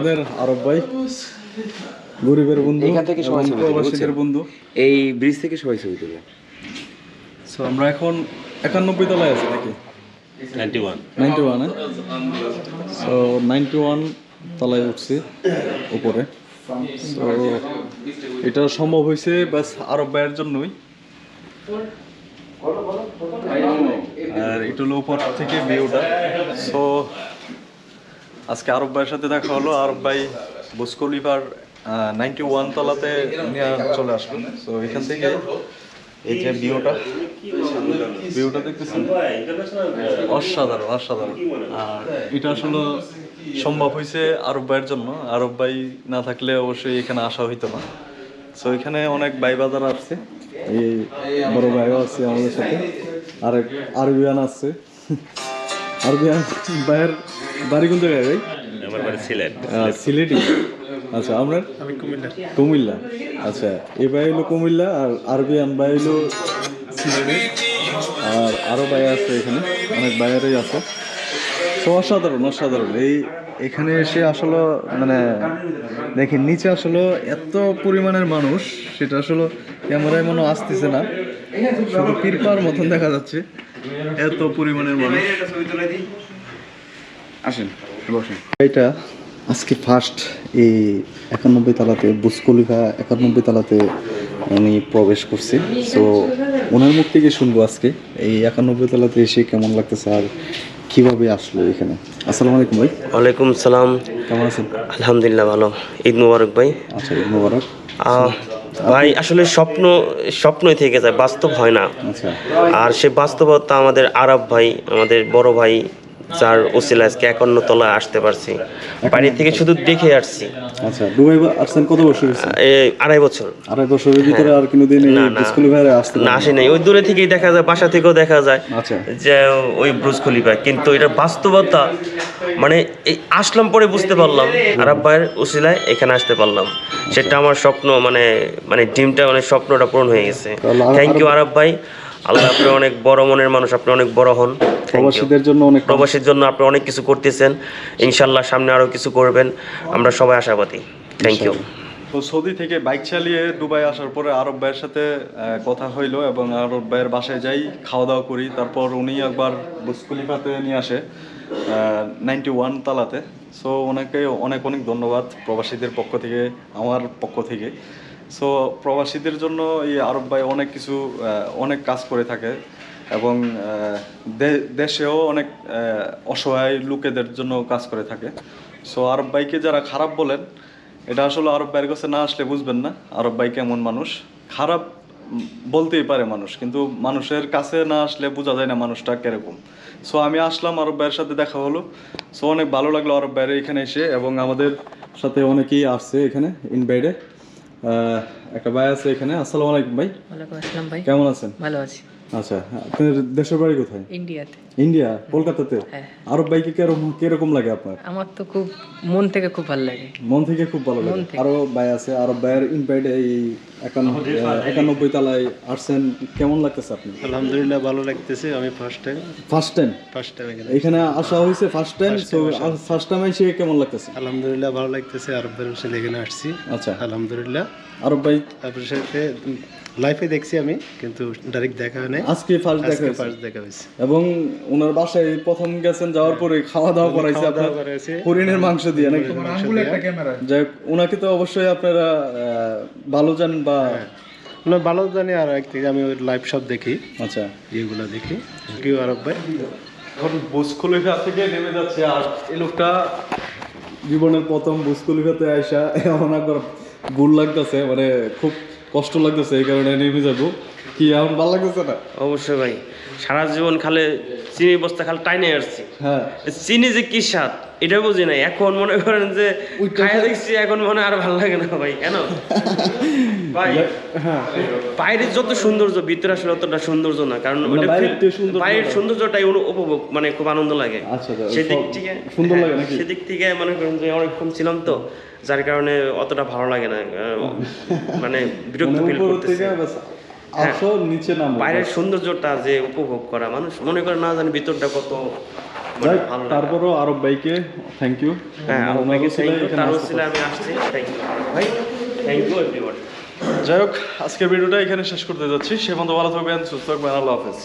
আমাদের আরব ভাই গরিবের বন্ধু এখান থেকে সবাই ছবি প্রবাসীদের বন্ধু। এই ব্রিজ থেকে সবাই ছবি তুলে। সো আমরা এখন একানব্বই তলায় আছি নাকি? Ninety one so ninety one তলায় উঠছি উপরে। সো এটা সম্ভব হয়েছে ব্যাস আরব ভাইয়ের জন্যই। আর এটা হলো উপর থেকে ভিউটা সো আজকে আরব ভাইয়ের সাথে দেখা হলো। আরব ভাই বুসকলিভার নাইনটি ওয়ান তলাতে নিয়ে চলে আসবেন তো এখান থেকে এই যে ভিউটা ভিউটা দেখতেছেন? অসাধারণ অসাধারণ। আর এটা আসলে সম্ভব হয়েছে আরব ভাইয়ের জন্য। আরব ভাই না থাকলে অবশ্যই এখানে আসা হইতো না। সো এখানে অনেক ভাই বাজার আসছে। এই বড় ভাইও আছে আমাদের সাথে। আরেক আরবিয়ান আছে। আরবিয়ান ভাইয়ের বাড়ি কোন জায়গায় ভাই? আমার বাড়ি সিলেট। আচ্ছা আপনার? আমি কুমিল্লা। কুমিল্লা। আচ্ছা এ ভাই হলো কুমিল্লা আর আরবিয়ান ভাই হলো সিলেটি। আর আরও ভাই আছে এখানে অনেক ভাইয়েরই আছে। তো অসাধারণ অসাধারণ। এই এখানে এসে আসলে মানে দেখেন নিচে আসলে এত পরিমাণের মানুষ সেটা আসলে ক্যামেরায় মনে আসতেছে না। শুধু কৃপার মতন দেখা যাচ্ছে। এত পরিমাণের মানুষ। আসেন বসেন। এটা আজকে ফার্স্ট এই একানব্বই তালাতে বুসকলিফা একানব্বই তালাতে উনি প্রবেশ করছে। সো ওনার মুখ থেকে শুনব আজকে এই একানব্বই তালাতে এসে কেমন লাগতেছে আর কীভাবে আসলো এখানে? আসসালামু আলাইকুম ভাই। ওয়ালাইকুম সালাম। কেমন আছেন? আলহামদুলিল্লাহ ভালো। ঈদ মুবারক ভাই। আচ্ছা ঈদ মোবারক। ভাই আসলে স্বপ্ন স্বপ্নই থেকে যায় বাস্তব হয় না। আচ্ছা। আর সে বাস্তবতা আমাদের আরব ভাই আমাদের বড় ভাই যার ওসিলা আজকে একান্ন তলায় আসতে পারছি। বাড়ি থেকে শুধু দেখে আসছি। আচ্ছা দুবাই আসছেন কত বছর আড়াই বছর। আড়াই বছরের ভিতরে আর কোনোদিন এই না, না। বুসকলিফায় আসতে না আসে নাই। ওই দূরে থেকেই দেখা যায় বাসা থেকেও দেখা যায় আচ্ছা। যে ওই ব্রুজ খলিফা। কিন্তু এটার বাস্তবতা মানে এই আসলাম পরে বুঝতে পারলাম। আরব ভাইয়ের উসিলায় এখানে আসতে পারলাম। সেটা আমার স্বপ্ন মানে মানে ড্রিমটা মানে স্বপ্নটা পূরণ হয়ে গেছে। থ্যাংক ইউ আরব ভাই। আল্লাহ আপনি অনেক বড় মনের মানুষ আপনি অনেক বড় হন। প্রবাসীদের জন্য অনেক প্রবাসীর জন্য আপনি অনেক কিছু করতেছেন। ইনশাল্লাহ সামনে আরও কিছু করবেন। আমরা সবাই আশাবাদী। থ্যাংক ইউ তো সৌদি থেকে বাইক চালিয়ে দুবাই আসার পরে আরব ভাইয়ের সাথে কথা হইল এবং আরব ভাইয়ের বাসায় যাই খাওয়া দাওয়া করি। তারপর উনি একবার বুসকুলিফাতে নিয়ে আসে নাইনটি ওয়ান তালাতে। সো ওনাকে অনেক অনেক ধন্যবাদ প্রবাসীদের পক্ষ থেকে আমার পক্ষ থেকে। সো প্রবাসীদের জন্য এই আরব ভাই অনেক কিছু অনেক কাজ করে থাকে এবং দেশেও অনেক অসহায় লোকেদের জন্য কাজ করে থাকে। সো আরব ভাইকে যারা খারাপ বলেন, এটা আসলে আরব ভাইয়ের কাছে না আসলে বুঝবেন না, আরব ভাই কেমন মানুষ। খারাপ বলতেই পারে মানুষ, কিন্তু মানুষের কাছে না আসলে বোঝা যায় না মানুষটা কীরকম। সো আমি আসলাম আরব ভাইয়ের সাথে দেখা হলো। সো অনেক ভালো লাগল আরব ভাইয়ের এখানে এসে এবং আমাদের সাথে অনেকেই আসছে এখানে ইনভাইটে একটা ভাই আছে এখানে। আসসালামু আলাইকুম ভাই। ওয়ালাইকুম আসসালাম ভাই। কেমন আছেন? ভালো আছি। আচ্ছা আপনার দেশের বাড়ি কোথায়? ইন্ডিয়াতে। ইন্ডিয়া? কলকাতাতে? হ্যাঁ। আরব ভাইকে কীরকম কীরকম লাগে আপনার? আমার তো খুব মন থেকে খুব ভালো লাগে। মন থেকে খুব ভালো লাগে। আরও ভাই আছে আরও ভাইয়ের ইনভাইট এই একানব্বই তালায় আসছেন। কেমন লাগতেছে আপনি? আলহামদুলিল্লাহ ভালো লাগতেছে আমি first time first time first time এখানে। আসা হয়েছে ফার্স্ট টাইম তো ফার্স্ট টাইম এসে কেমন লাগতেছে? আলহামদুলিল্লাহ ভালো লাগতেছে আরবের হোসেন এখানে আসছি। আচ্ছা। আলহামদুলিল্লাহ। আরব ভাই? আপনার সাথে লাইফে দেখছি আমি কিন্তু ডাইরেক্ট দেখা হয় নাই। আজকে ফার্স্ট দেখা হয়েছে। ফার্স্ট দেখা হয়েছে। এবং ওনার বাসায় প্রথম গেছেন যাওয়ার পরে খাওয়া দাওয়া করাইছে আপনার হরিণের মাংস দিয়ে নাকি? যাই হোক, ওনাকে তো অবশ্যই আপনারা ভালো জানেন বা না ভালো জানি আর এক থেকে আমি লাইভ সব দেখি। আচ্ছা। ইয়েগুলো দেখি। থ্যাংক ইউ আরব ভাই। এখন বুসখলিফা থেকে নেমে যাচ্ছে আর এই লোকটা জীবনের প্রথম বুসখলিফাতে আইসা এমন একবার গুল লাগতেছে মানে খুব কষ্ট লাগতেছে, এই কারণে নেমে যাব কি এমন ভালো লাগতেছে না? অবশ্যই ভাই, সারা জীবন খালে চিনি বস্তা খালে টাইনে আসছি। হ্যাঁ। চিনি যে কি স্বাদ এটা বুঝি নাই। এখন মনে করেন যে খাইয়া দেখছি এখন মনে আর ভালো লাগে না ভাই কেন? ভাই হ্যাঁ। বাইরের যত সৌন্দর্য ভিতরে আসলে অতটা সৌন্দর্য না কারণ বাইরের। সৌন্দর্যটাই উপভোগ মানে খুব আনন্দ লাগে। আচ্ছা, আচ্ছা, সেদিক থেকে সুন্দর হ্যাঁ, লাগে সেদিক থেকে মনে করেন যে অনেকক্ষণ ছিলাম তো যার কারণে অতটা ভালো লাগে না মানে বিরক্ত ফিল করতেছে। আসো নিচে নামো। বাইরের সৌন্দর্যটা যে উপভোগ করা মানুষ মনে করে না জানি ভিতরটা কত মানে। তারপরও আরব ভাইকে থ্যাংক ইউ হ্যাঁ আরব ভাইকে থ্যাংক ইউ তার ওসিলায় আমি আসছি থ্যাংক ইউ ভাই। থ্যাংক ইউ এভরিওয়ান যাই হোক আজকের ভিডিওটা এখানে শেষ করতে যাচ্ছি। সে বন্ধু ভালো থাকবেন সুস্থ থাকবেন আল্লাহ হাফেজ।